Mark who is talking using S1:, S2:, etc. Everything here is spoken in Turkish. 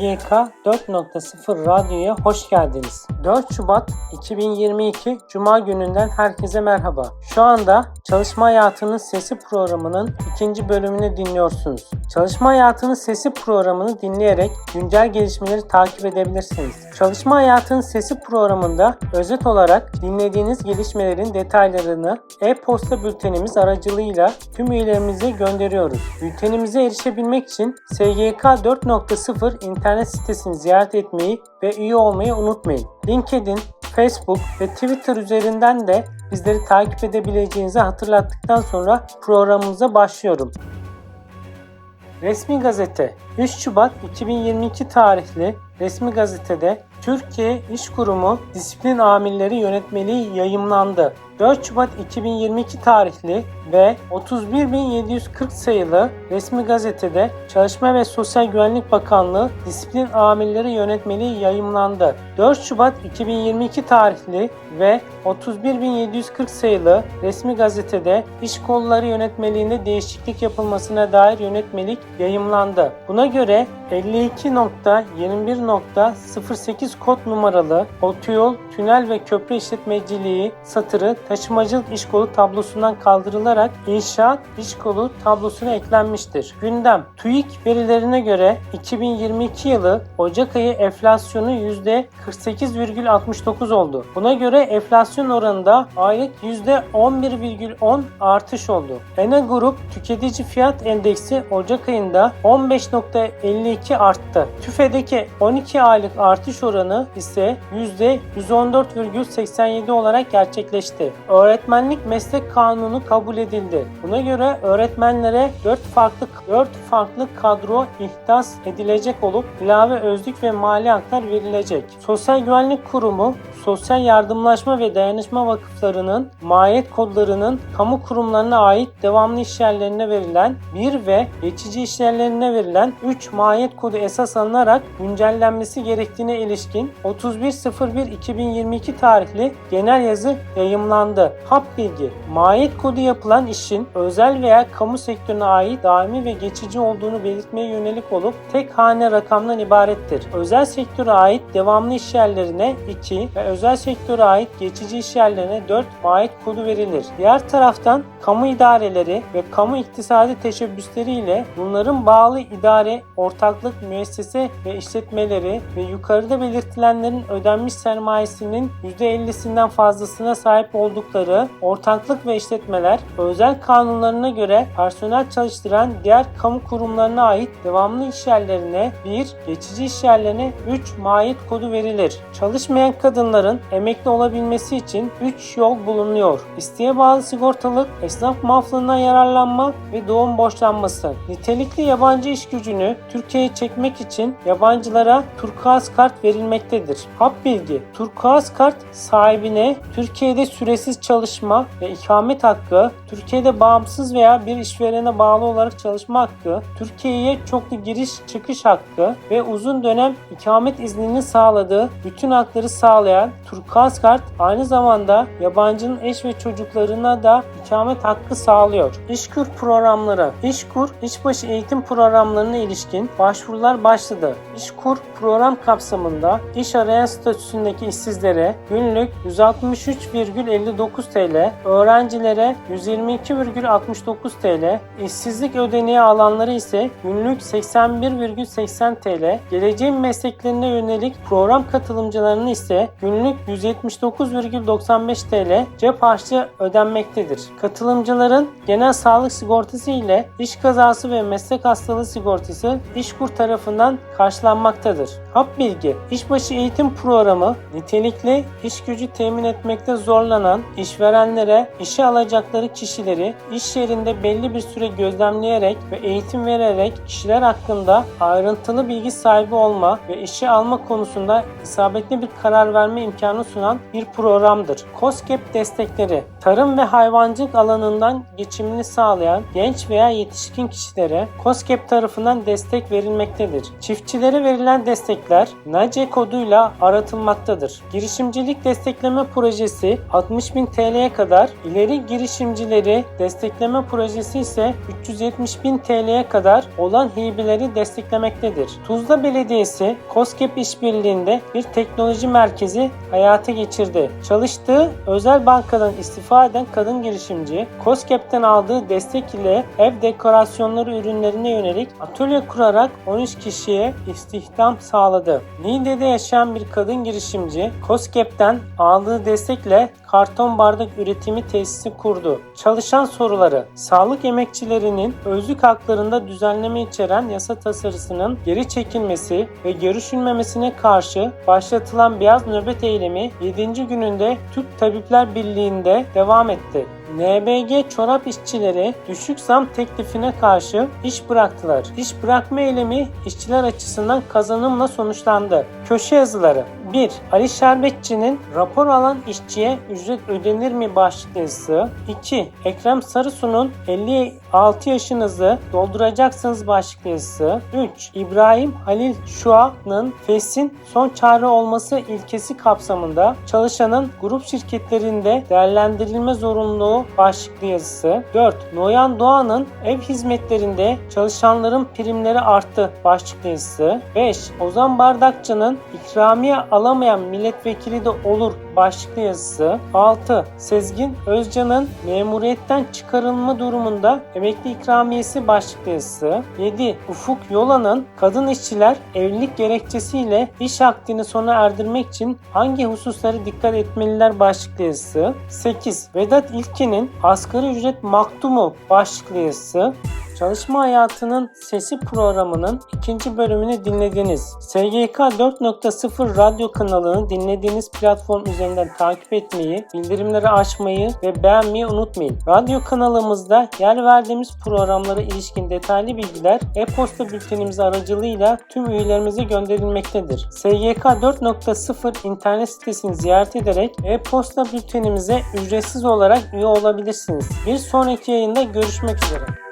S1: SGK 4.0 Radyo'ya hoş geldiniz. 4 Şubat 2022 Cuma gününden herkese merhaba. Şu anda Çalışma Hayatının Sesi programının ikinci bölümünü dinliyorsunuz. Çalışma Hayatının Sesi programını dinleyerek güncel gelişmeleri takip edebilirsiniz. Çalışma Hayatının Sesi programında özet olarak dinlediğiniz gelişmelerin detaylarını e-posta bültenimiz aracılığıyla tüm üyelerimize gönderiyoruz. Bültenimize erişebilmek için SGK 4.0 internet sitesini ziyaret etmeyi ve üye olmayı unutmayın. LinkedIn, Facebook ve Twitter üzerinden de bizleri takip edebileceğinizi hatırlattıktan sonra programımıza başlıyorum. Resmi Gazete 3 Şubat 2022 tarihli Resmi Gazete'de Türkiye İş Kurumu Disiplin Amirleri Yönetmeliği yayımlandı. 4 Şubat 2022 tarihli ve 31.740 sayılı resmi gazetede Çalışma ve Sosyal Güvenlik Bakanlığı Disiplin Amirleri Yönetmeliği yayımlandı. 4 Şubat 2022 tarihli ve 31.740 sayılı resmi gazetede İş Kolları Yönetmeliğinde değişiklik yapılmasına dair yönetmelik yayımlandı. Buna göre 52.21.08 kod numaralı otoyol, tünel ve köprü işletmeciliği satırı taşımacılık iş kolu tablosundan kaldırılarak inşaat iş kolu tablosuna eklenmiştir. Gündem TÜİK verilerine göre 2022 yılı Ocak ayı enflasyonu %48,69 oldu. Buna göre enflasyon oranında aylık %11,10 artış oldu. Ene Grup tüketici fiyat endeksi Ocak ayında 15.52 arttı. TÜFE'deki 12 aylık artış oranı ise %114,87 olarak gerçekleşti. Öğretmenlik meslek kanunu kabul edildi. Buna göre öğretmenlere 4 farklı 4 farklı kadro ihdas edilecek olup ilave özlük ve mali haklar verilecek. Sosyal Güvenlik Kurumu sosyal yardımlaşma ve dayanışma vakıflarının mahiyet kodlarının kamu kurumlarına ait devamlı işyerlerine verilen 1 ve geçici işyerlerine verilen 3 mahiyet kodu esas alınarak güncellenmesi gerektiğine ilişkin 31.01.2022 tarihli genel yazı yayımlandı. Hap bilgi Mahiyet kodu yapılan işin özel veya kamu sektörüne ait daimi ve geçici olduğunu belirtmeye yönelik olup tek hane rakamdan ibarettir. Özel sektöre ait devamlı işyerlerine 2 ve özel sektöre ait geçici işyerlerine 4 mahiyet kodu verilir. Diğer taraftan kamu idareleri ve kamu iktisadi teşebbüsleri ile bunların bağlı idare, ortaklık, müessese ve işletmeleri ve yukarıda belirtilenlerin ödenmiş sermayesinin %50'sinden fazlasına sahip oldukları ortaklık ve işletmeler özel kanunlarına göre personel çalıştıran diğer kamu kurumlarına ait devamlı işyerlerine 1, geçici işyerlerine 3 mahiyet kodu verilir. Çalışmayan kadınların emekli olabilmesi için 3 yol bulunuyor. İsteğe bağlı sigortalık, esnaf muaflığından yararlanma ve doğum borçlanması. Nitelikli yabancı iş gücünü Türkiye'ye çekmek için yabancılara turkuaz kart verilmektedir. Hap bilgi Turkuaz kart sahibine Türkiye'de süresiz çalışma ve ikamet hakkı, Türkiye'de bağımsız veya bir işverene bağlı olarak çalışma hakkı, Türkiye'ye çoklu giriş çıkış hakkı ve uzun dönem ikamet iznini sağladığı bütün hakları sağlayan Turkuaz kart aynı zamanda yabancının eş ve çocuklarına da ikamet hakkı sağlıyor. İşkur programları İşkur, işbaşı eğitim programlarına ilişkin başvurular başladı. İşkur program kapsamında iş arayan statüsündeki işsizlere günlük 163,59 TL, öğrencilere 122,69 TL, işsizlik ödeneği alanları ise günlük 81,80 TL, geleceğin mesleklerine yönelik program katılımcılarının ise günlük 179,95 TL cep harçlığı ödenmektedir. Katılımcıların genel sağlık sigortası ile iş kazası ve meslek hastalığı sigortası İşkur tarafından karşılanmaktadır. Hap bilgi, işbaşı eğitim programı nitelikli iş gücü temin etmekte zorlanan işverenlere işe alacakları kişileri iş yerinde belli bir süre gözlemleyerek ve eğitim vererek kişiler hakkında ayrıntılı bilgi sahibi olma ve işe alma konusunda isabetli bir karar verme imkanı sunan bir programdır. COSGAP destekleri, tarım ve hayvancılık alanından geçimini sağlayan genç veya yetişkin kişilere COSGAP tarafından destek verilmektedir. Çiftçilere verilen destekler NACE koduyla aratılmaktadır. Girişimcilik destekleme projesi 60.000 TL'ye kadar, ileri girişimcileri destekleme projesi ise 370.000 TL'ye kadar olan hibeleri desteklemektedir. Tuzla Belediyesi COSGAP işbirliğinde bir teknoloji merkezi hayata geçirdi. Çalıştığı özel bankadan istifa eden kadın girişimci COSGAP'ten aldığı destek ile ev dekorasyonları ürünlerine yönelik atölye kurarak 13 kişiye istihdam sağladı. Niğde'de yaşayan bir kadın girişimci COSGAP'ten aldığı destekle karton bardak üretimi tesisi kurdu. Çalışan soruları Sağlık emekçilerinin özlük haklarında düzenleme içeren yasa tasarısının geri çekilmesi ve görüşülmemesine karşı başlatılan beyaz nöbet eylemi 7. gününde Türk Tabipler Birliği'nde devam etti. NBG çorap işçileri düşük zam teklifine karşı iş bıraktılar. İş bırakma eylemi işçiler açısından kazanımla sonuçlandı. Köşe yazıları 1. Ali Şerbetçi'nin rapor alan işçiye ücret ödenir mi başlıklı yazısı. 2. Ekrem Sarısu'nun 56 yaşınızı dolduracaksınız başlıklı yazısı. 3. İbrahim Halil Şua'nın FES'in son çare olması ilkesi kapsamında çalışanın grup şirketlerinde değerlendirilme zorunluluğu başlıklı yazısı. 4. Noyan Doğan'ın ev hizmetlerinde çalışanların primleri arttı başlıklı yazısı. 5. Ozan Bardakçı'nın ikramiye alamayan milletvekili de olur başlıklı yazısı. 6. Sezgin Özcan'ın memuriyetten çıkarılma durumunda emekli ikramiyesi başlıklı yazısı. 7. Ufuk Yola'nın kadın işçiler evlilik gerekçesiyle iş akdini sona erdirmek için hangi hususlara dikkat etmeliler başlıklı yazısı. 8. Vedat İlkin'in asgari ücret maktumu başlıklı yazısı. Çalışma Hayatının Sesi programının ikinci bölümünü dinlediniz. SGK 4.0 radyo kanalını dinlediğiniz platform üzerinden takip etmeyi, bildirimleri açmayı ve beğenmeyi unutmayın. Radyo kanalımızda yer verdiğimiz programlara ilişkin detaylı bilgiler e-posta bültenimiz aracılığıyla tüm üyelerimize gönderilmektedir. SGK 4.0 internet sitesini ziyaret ederek e-posta bültenimize ücretsiz olarak üye olabilirsiniz. Bir sonraki yayında görüşmek üzere.